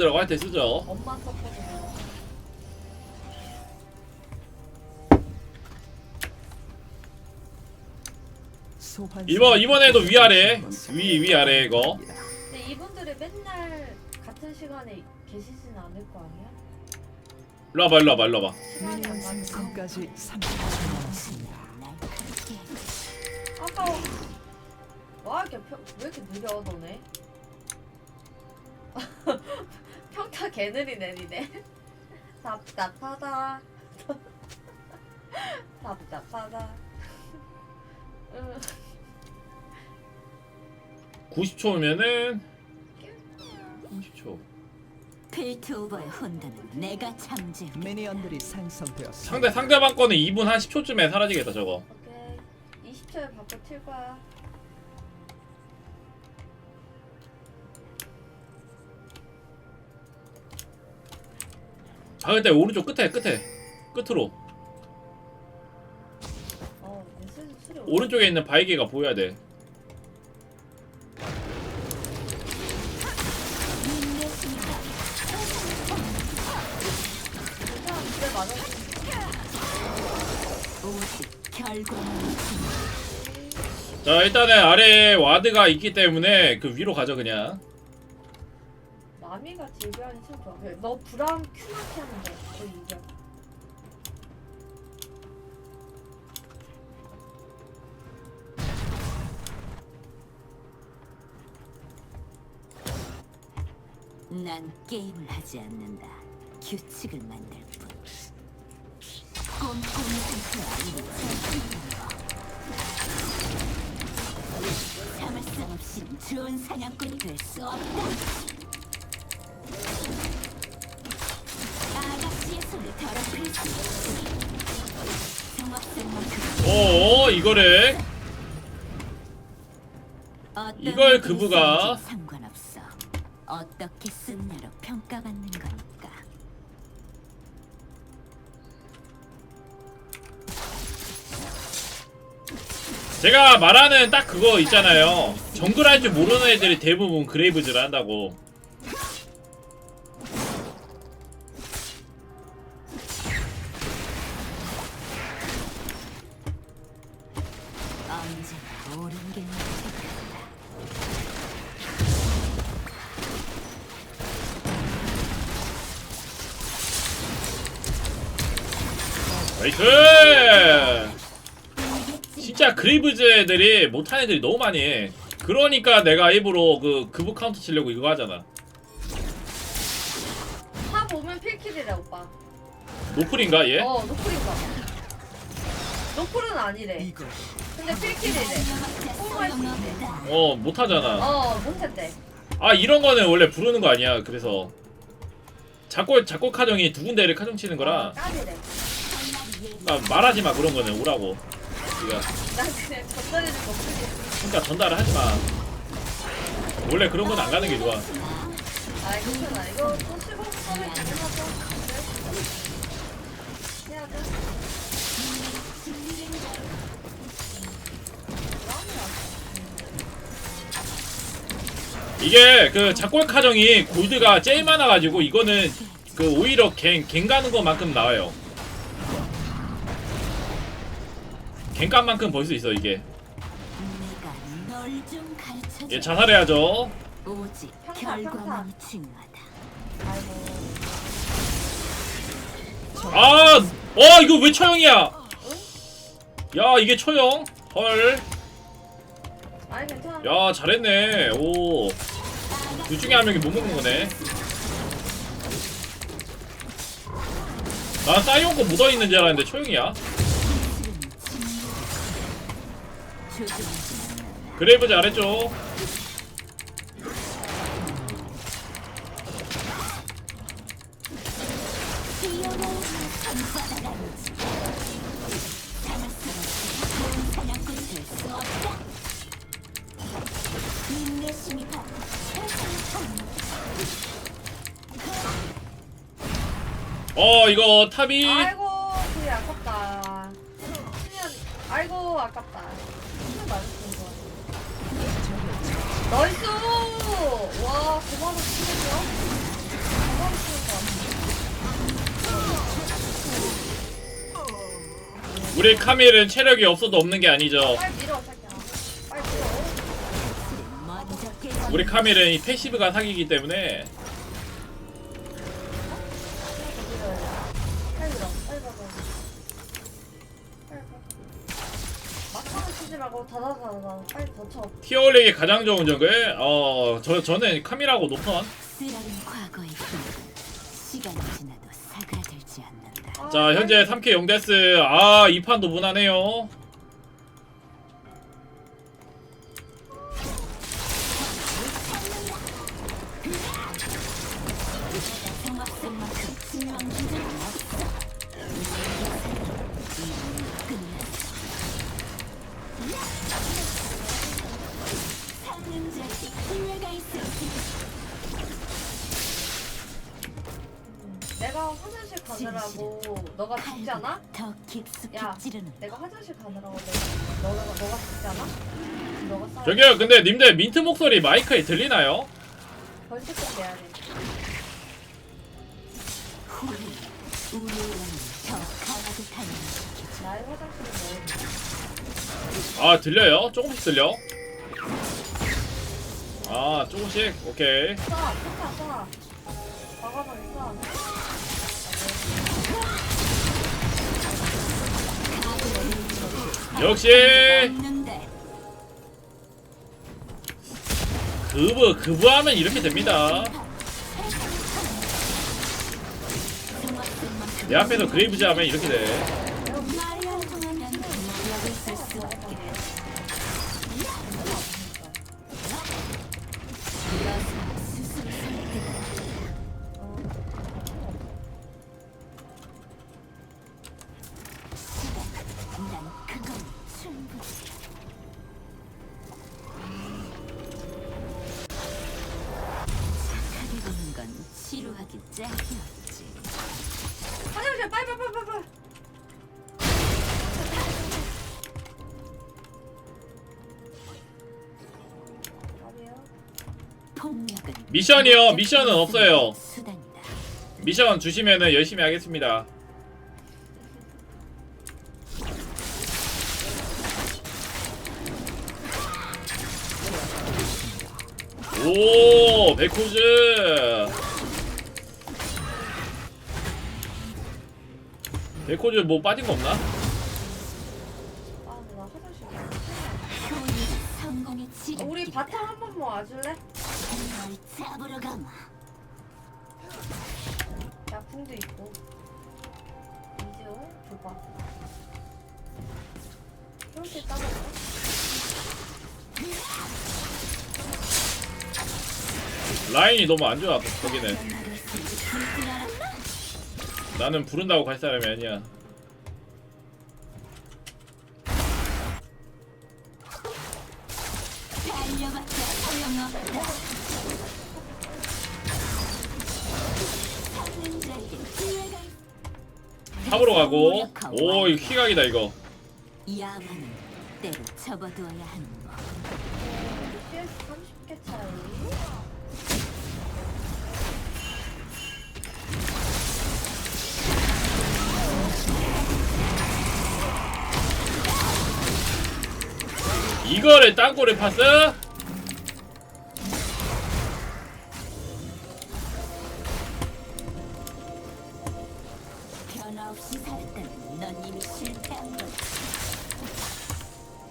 분들하고 할때 쓰죠. 엄마 서포트. 이번 이번에도 위아래 위 위아래 이거. 근데 이분들이 맨날 같은 시간에 계시진 않을 거 아니야? 일로 와봐 일로 와봐 일로 와봐. 시간이 안 맞는 생성까지 30초 남았습니다. 아까워. 와 이렇게 평, 왜 이렇게 느려 너네? 평타 개느리네 니네. 답답하다. 답답하다. 응. 90초면은 30초. 필트오버의 혼돈은 내가 잠재. 미니언들이 생성되었습니다. 상대 상대방 거는 2분 한 10초쯤에 사라지겠다 저거. 오케이. 20초에 바꿔 튈 거야. 박을 때 오른쪽 끝에 끝에 끝으로 어, 술, 오른쪽에 있는 바이게가 보여야 돼. 집에 맞아. 자 일단은 아래에 와드가 있기 때문에 그 위로 가죠 그냥. 나미가 딜교환이 참 좋아. 그래, 너 브라운 큐마키 하는데 너 이겨. 난 게임을 하지 않는다. 규칙을 만들 뿐. 꼼꼼히 살펴야 이리 참을 수 없인 좋은 사냥꾼이 될 수 없다. 이거를 이걸 그부가- 상관없어. 어떻게 쓴냐로 평가받는 거니까. 제가 말하는 딱 그거 있잖아요. 정글 할 줄 모르는 애들이 대부분 그레이브즈를 한다고. 길만 택한다. 나이스! 진짜 그레이브즈 애들이 못하는 애들이 너무 많이 해. 그러니까 내가 일부러 그 그부 카운터 치려고 이거 하잖아. 타 보면 필킬이래 오빠. 노플인가 얘? 어, 노플인가. 노플은 아니래. 근데 필킬이래. 뽕할 수 있대. 어 못하잖아. 어, 못했대. 아 이런 거는 원래 부르는 거 아니야. 그래서 작골 작골 카정이 두 군데를 카정 치는 어, 거라 까지래. 아, 말하지 마 그런 거는 오라고. 네가 그냥 노플이. 그러니까 전달을 하지 마. 원래 그런 건 안 가는 게 좋아. 아, 괜찮아. 이거 또 15분 꺼내 가능하죠? 네. 해야죠. 이게 그 작골 카정이 골드가 제일 많아가지고 이거는 그 오히려 갱, 갱 가는 것만큼 나와요. 갱값만큼 벌 수 있어 이게. 얘 자살해야죠. 오직 평타, 결과만이 중요하다. 아이고. 아, 어 이거 왜 처형이야? 야 이게 처형? 헐. 아니, 괜찮아. 야 잘했네. 오. 둘 중에 한 명이 못 먹는 거네. 난 사이온 거 묻어 있는 줄 알았는데 처형이야. 조종하지 않는다. 그레이브 잘했죠. 뛰 탑이 아이고, 그게 아깝다. 수면, 아이고, 아깝다. 수면 맞았던 거. 나이스! 와, 고마워, 수면이요? 거 같아. 우리 카밀은 체력이 없어도 없는 게 아니죠. 빨리 밀어 자기야. 빨리 밀어. 먼저 깨져. 우리 카밀은 이 패시브가 사기이기 때문에 말고 다다다다. 빨리 더 쳐. 티어 올리기 가장 좋은 적은 어, 저 저는 카밀하고 높은. 쓰라린 과거의 기억은 시간이 지나도 사그라들지 않는다. 아, 자, 현재 3K 용데스. 아, 이 판도 무난해요. 찌르는 내가 화장실 가느라고 내가 너가 너가 죽잖아? 너가 싸. 저기요, 근데 님들 민트 목소리 마이크에 들리나요? 벌써 끝내야 돼. 후회. 우리는 더 강하게 달려있겠지. 나의 화장실은 뭐? 아, 들려요? 조금씩 들려. 아, 조금씩. 오케이. 쏴, 쏴, 쏴. 과감하게 쏴. 역시. 그브 그브하면 이렇게 됩니다. 내 앞에서 그레이브즈 하면 이렇게 돼. 화장실 빨리 빨리 빨리 빨리. 미션이요. 미션은 없어요. 미션 주시면은 열심히 하겠습니다. 오, 백호즈. 백호즈 뭐 빠진 거 없나? 아, 근데 나 화장실. 효율 성공의 지름. 우리 바텀 한 번만 와줄래? 널 잡으러 가마. 야, 궁도 있고. 이지호, 줘봐. 이렇게 따먹어. 라인이 너무 안 좋아, 거기는. 나는 부른다고 갈 사람이 아니야. 탑으로 가고. 오, 이거 희각이다, 이거. 야만은 때로 접어두어야 하는 법. CS 30개 차이. 이거를.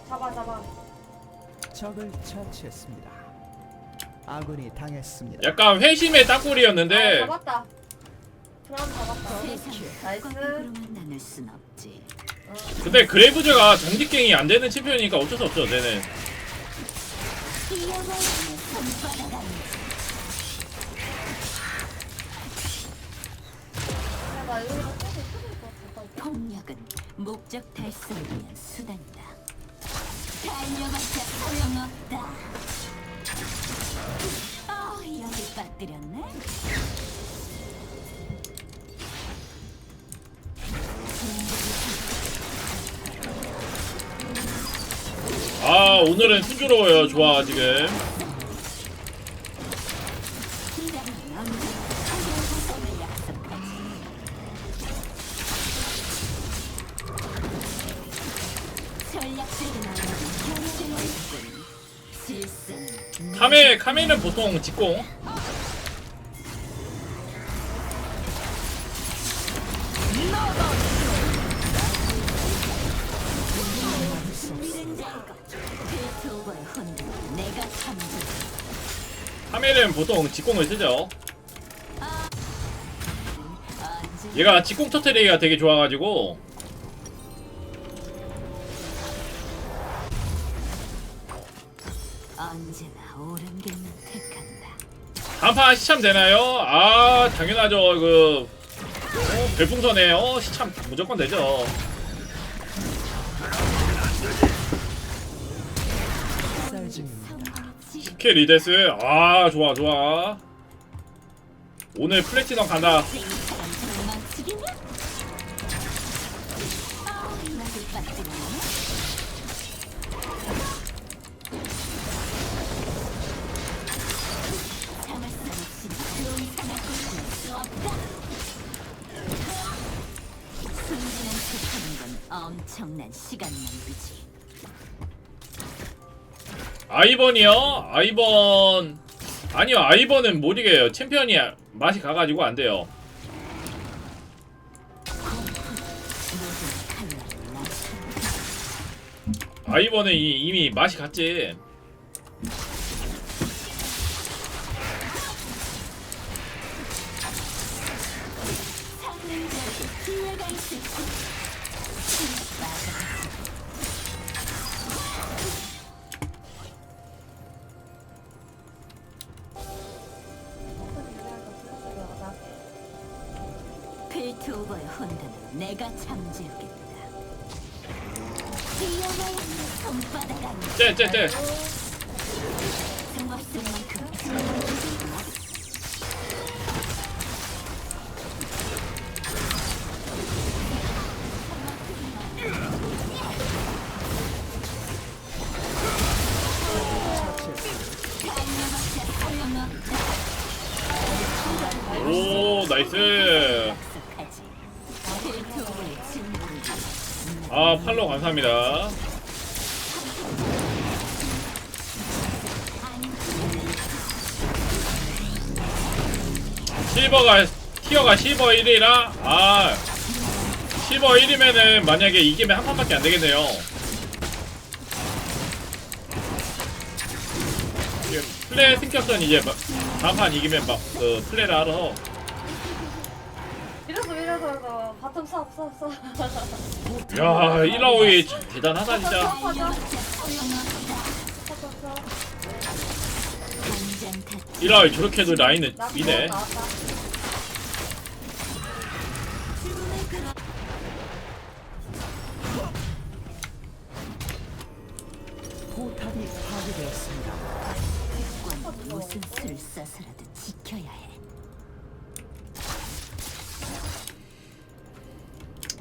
잡아, 잡아. 적을 처치했습니다. 아군이 당했습니다. 약간 회심의 땅굴이었는데 아, 잡았다. 드럼 잡았다. 나이스. 꽝으로만 나눌 순 없지. 근데 그레이브즈가 정직갱이 안 되는 챔피언이니까 어쩔 수 없죠, 같아. 폭력은 목적 달성을 위한 수단이다. 달려봤자 소용없다. 아, 여기 빠뜨렸네. 아 오늘은 순조로워요 좋아 지금 카메 카메는 보통 직공. 카메는 보통 직공을 쓰죠. 얘가 직공 터트리기가 되게 좋아가지고 언제나 옳은 길만 택한다 간판 시참 되나요? 아 당연하죠. 그 어, 별풍선에 어 시참 무조건 되죠. 스케 리데스 아 좋아 좋아. 오늘 플래티넘 간다. 엄청난 시간 낭비지 아이번이요? 아이번 아니요 아이번은 못 이겨요. 챔피언이 맛이 가가지고 안 돼요. 아이번은 이, 이미 맛이 갔지. 안 쟤, 실버가 티어가 실버 1이라 아 실버 1이면은 만약에 이기면 한 판밖에 안 되겠네요. 플레이 승격선 이제 막 다음 판 이기면 막그 플레이를 하러 이래서 이래서 이래서 바텀 쏴 쏴, 쏴. 야 1라오이 대단하다 진짜. 1라오이 저렇게도 라인을 나 미네. 나왔다. 수를 써서라도 지켜야 해.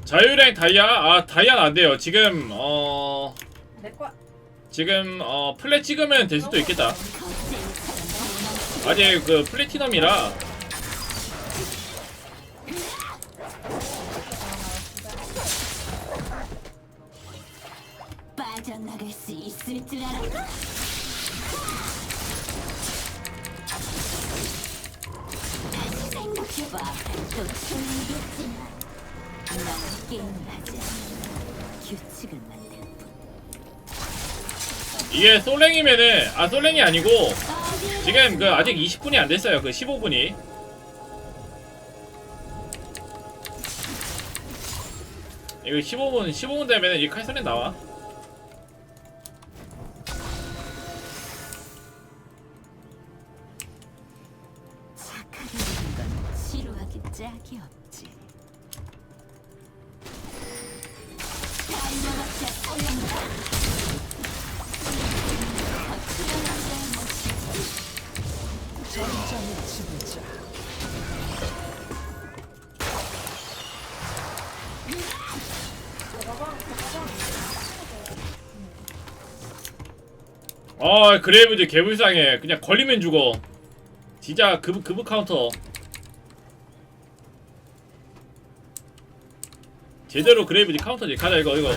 자유랭 다이아 아 다이아는 안 돼요. 지금 어 내. 지금 어 플랫 찍으면 될 수도 있겠다. 아직 그 플래티넘이라 빠져나갈 수 있을 줄 알아? 이게 솔랭이면은 아 솔랭이 아니고 지금 그 아직 20분이 안 됐어요. 그 15분이. 이거 15분 15분 되면은 이 칼선에 나와. 짝이 없지. 아 그레이브즈 개불쌍해. 그냥 걸리면 죽어. 진짜 그브 그브 카운터. 제대로 그레이브지 카운터지. 가자 이거 이거.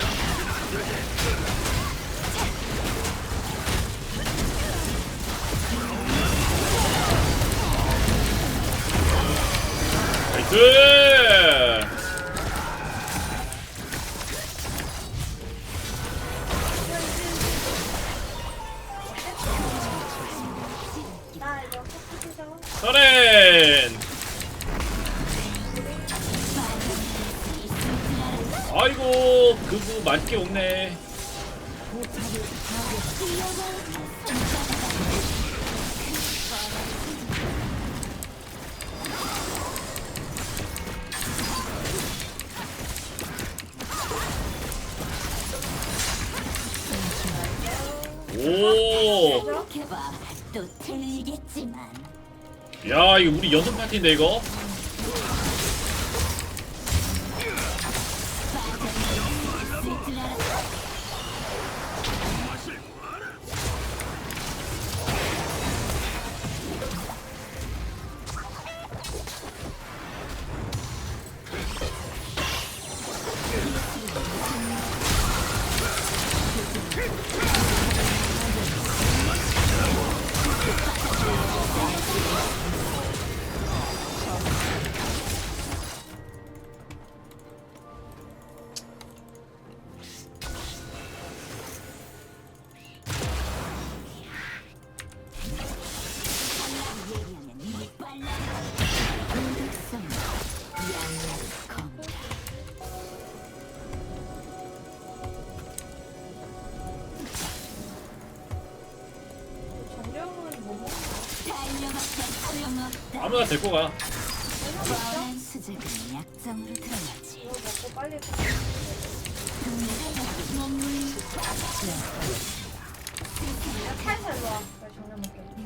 나이스! 아, 서래 아이고 그부 맛있게 먹네. 포탑이 파괴되었습니다. 오 해봐. 또 틀리겠지만. 야 이거 우리 연습 파티인데 이거 데리고 가.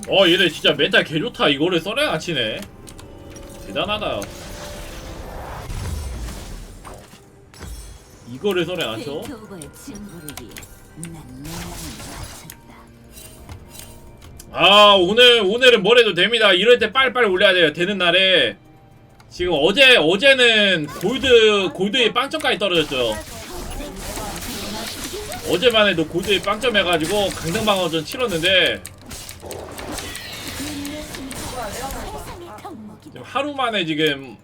어 얘네 진짜 멘탈 개 좋다 이거를 썰에 안 치네 대단하다 이거를 썰에 안 쳐? 아 오늘 오늘은 뭘 해도 됩니다. 이럴 때 빨리빨리 올려야 돼요. 되는 날에. 지금 어제 어제는 골드 골드에 빵점까지 떨어졌죠. 어제만 해도 골드에 빵점 해가지고 강등방어전 치렀는데 지금 하루 만에 지금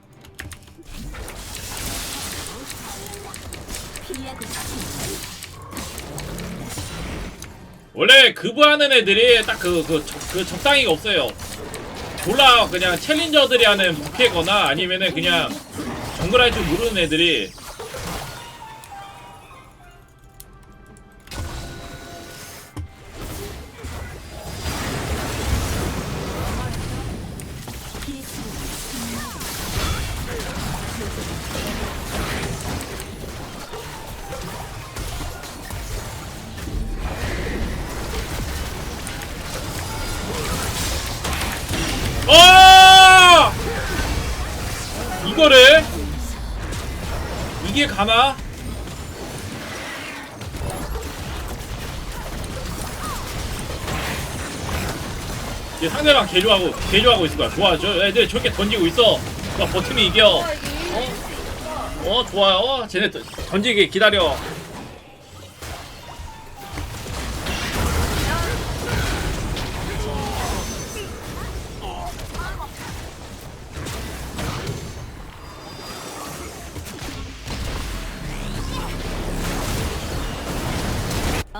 원래 그부하는 애들이 딱 그 그 그 적당히가 없어요. 졸라 그냥 챌린저들이 하는 부캐거나 아니면은 그냥 정글 할 줄 모르는 애들이 이게 가나? 이제 상대방 개조하고 개조하고 있을 거야. 좋아, 저 애들 저렇게 던지고 있어. 나 버티면 이겨. 있어. 어, 좋아요. 어, 쟤네 던- 던지게 기다려.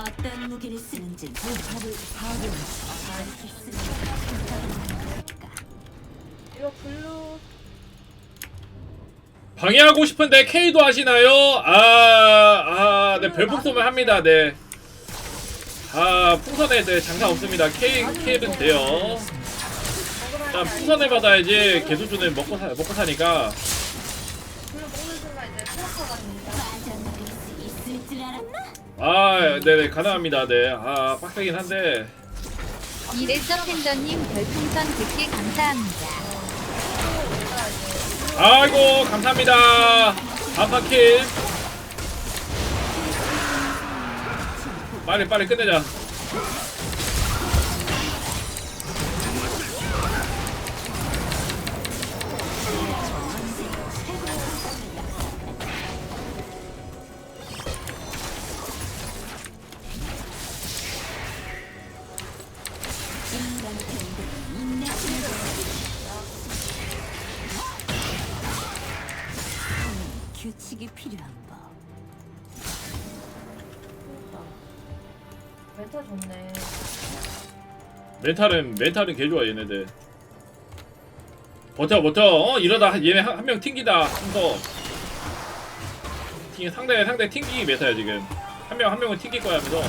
어떤 무기를 쓰는지 파괴했습니다. 이거 블루 방해하고 싶은데 K도 하시나요? 아, 아, 네, 별풍선을 합니다. 네. 아, 풍선에 네, 장사 없습니다. K, K는 돼요. 자, 풍선을 받아야지 개수준을 먹고 사, 먹고 사니까. 아, 네네, 가능합니다. 네. 아, 빡세긴 한데. 이래서 팬더님 별풍선 100개 감사합니다. 아이고, 감사합니다. 아파킬. 빨리, 빨리 끝내자. 좋네. 멘탈은 멘탈은 개 좋아 얘네들. 버텨 버텨. 어 이러다 얘네 한 명 튕기다 한거 튕 상대 상대 튕기기 메타야 지금. 한 명 한 명은 튕길 거야 하면서.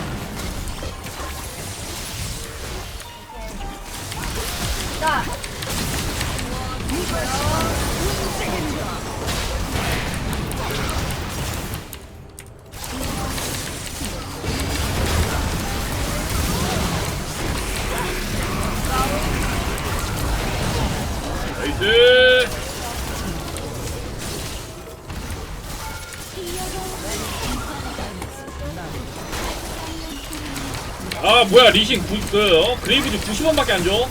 자, 뭐야 리신 구, 그 어? 그레이브즈 90원밖에 안 줘?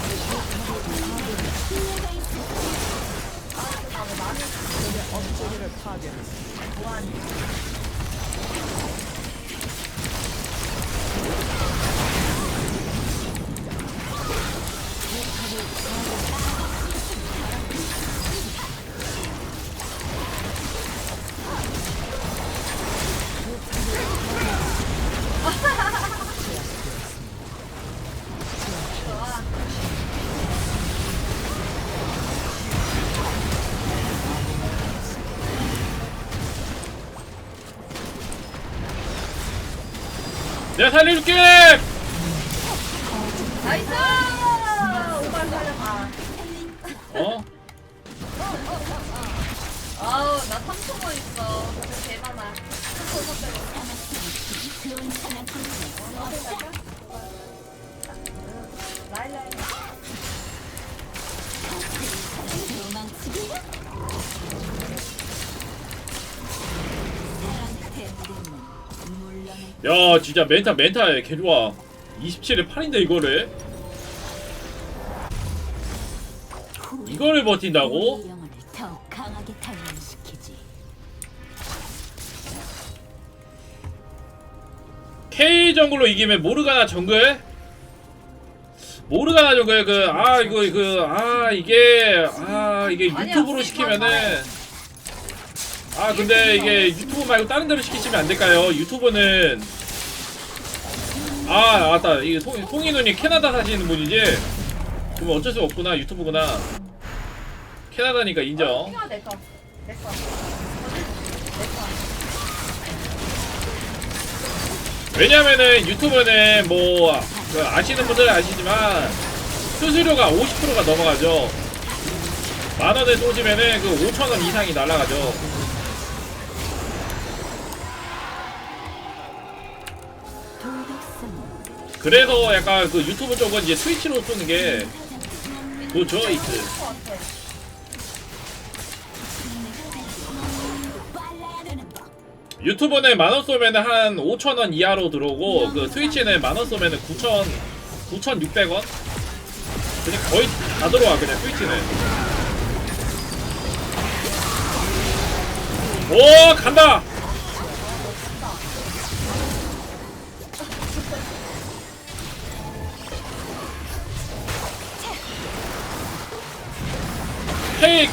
내가 살려줄게. 나이스! 오빠 살려봐. 어? 아우, 나 3초만 있어. 그래서 개 많아. 3초 빼고. 좋은 사람 라일라일. 야 진짜 멘탈 멘탈 개 좋아. 27에 8인데 이거를 이거를 버틴다고? 영혼을 더욱 강하게 단련시키지. K 정글로 이기면 모르가나 정글? 모르가나 정글 그 아 이거 그 아 이게 아 이게 유튜브로 시키면은 아 근데 이게 유튜브 말고 다른 데로 시키시면 안 될까요? 유튜브는 아 맞다 이게 송, 송이 누님 캐나다 사시는 분이지? 그럼 어쩔 수 없구나 유튜브구나 캐나다니까 인정 이거 내 거. 내 거. 내 거. 왜냐면은 유튜브는 뭐그 아시는 분들은 아시지만 수수료가 50%가 넘어가죠. 만 원을 쏘시면은 그 5천 원 이상이 날아가죠. 그래서 약간 그 유튜브 쪽은 이제 트위치로 쏘는 게 좋죠, 이트. 유튜브는 만원 쏘면은 한 5천 원 이하로 들어오고 그 트위치는 만원 쏘면은 9천 9,600원. 그냥 거의 다 들어와 그냥 트위치는. 오 간다.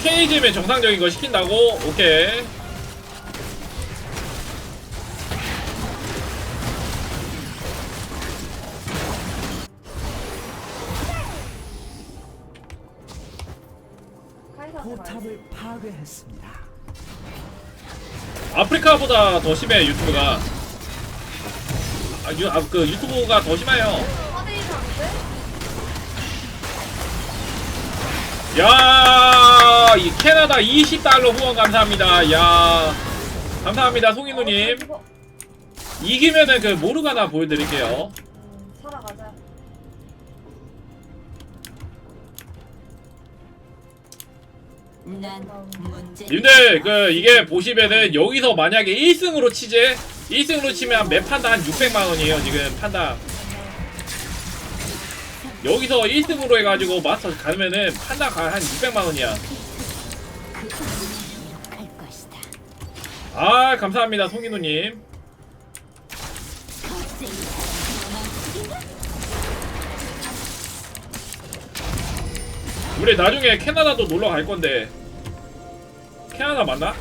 KG면 정상적인 거 시킨다고? 오케이. 포탑을 파괴했습니다. 아프리카보다 더 심해 유튜브가. 아, 유, 아, 그 유튜브가 더 심해요. 야, 이 캐나다 20달러 후원 감사합니다. 야, 감사합니다, 송인우님. 이거, 이기면은 그 모르가나 보여드릴게요. 음, 살아가자. 난 문제. 님들 그 이게 보시면은 여기서 만약에 1승으로 치재 1승으로 치면 매 판당 한 600만 원이에요 지금 판당. 여기서 1승으로 해가지고 마스터 가면은 판당 한 600만 원이야. 그 운명으로 갈 것이다. 아 감사합니다 송인우님. 우리 나중에 캐나다도 놀러 갈 건데 캐나다 맞나?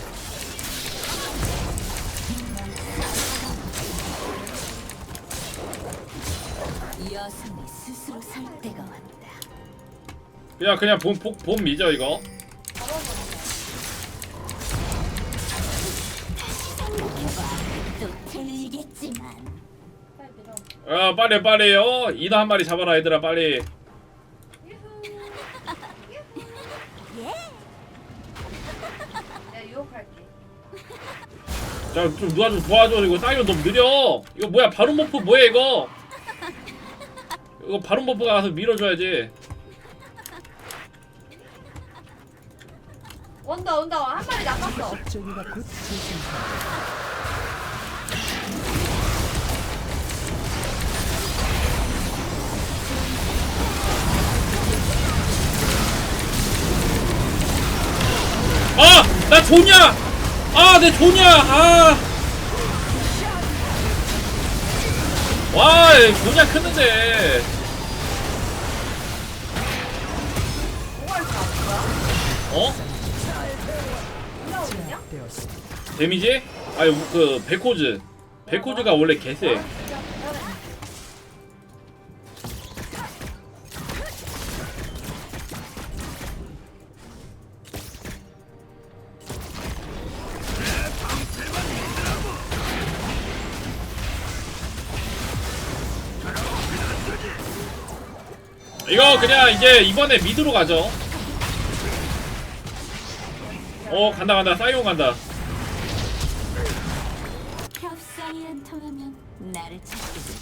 그냥 그냥 봄, 봄, 봄 미죠 이거 밀어. 야 빨리 빨리 어 이너 한 마리 잡아라 얘들아 빨리 유후. 내가 유혹할게. 자 좀 누가 좀 도와줘 이거 사이언 너무 느려 이거 뭐야 바론 버프 뭐야 이거 이거 바론 버프가 가서 밀어줘야지 온다 온다 한 마리 재생한다. 아! 나 조냐! 아, 내 조냐! 아! 와, 조냐 크는데. 어? 데미지? 아니, 그, 백호즈. 백호즈가 원래 잘해. 이거 그냥 이제 이번에 미드로 가죠. 어, 간다, 간다. 사이온 간다. 안 통하면 나를 찾겠지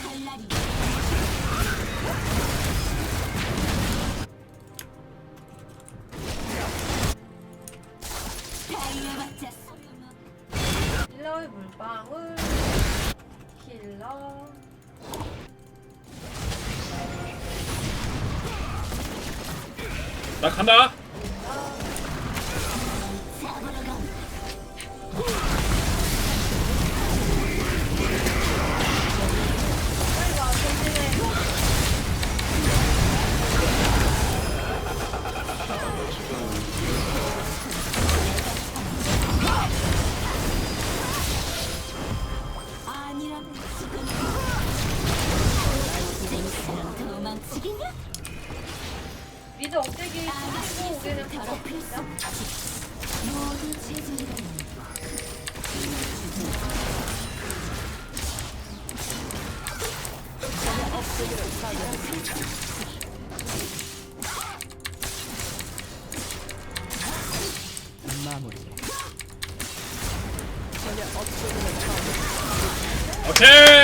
칼날이 달려봤자 소용없 힐러의 물방울. 힐러. 나 간다. 미드 억제기 치고 우리는 모두 체질이라는 마무리. 오케이!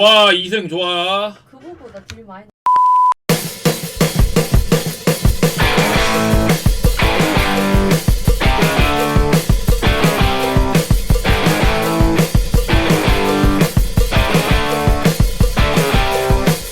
좋아, 2승 좋아. 그거보다 딜 많이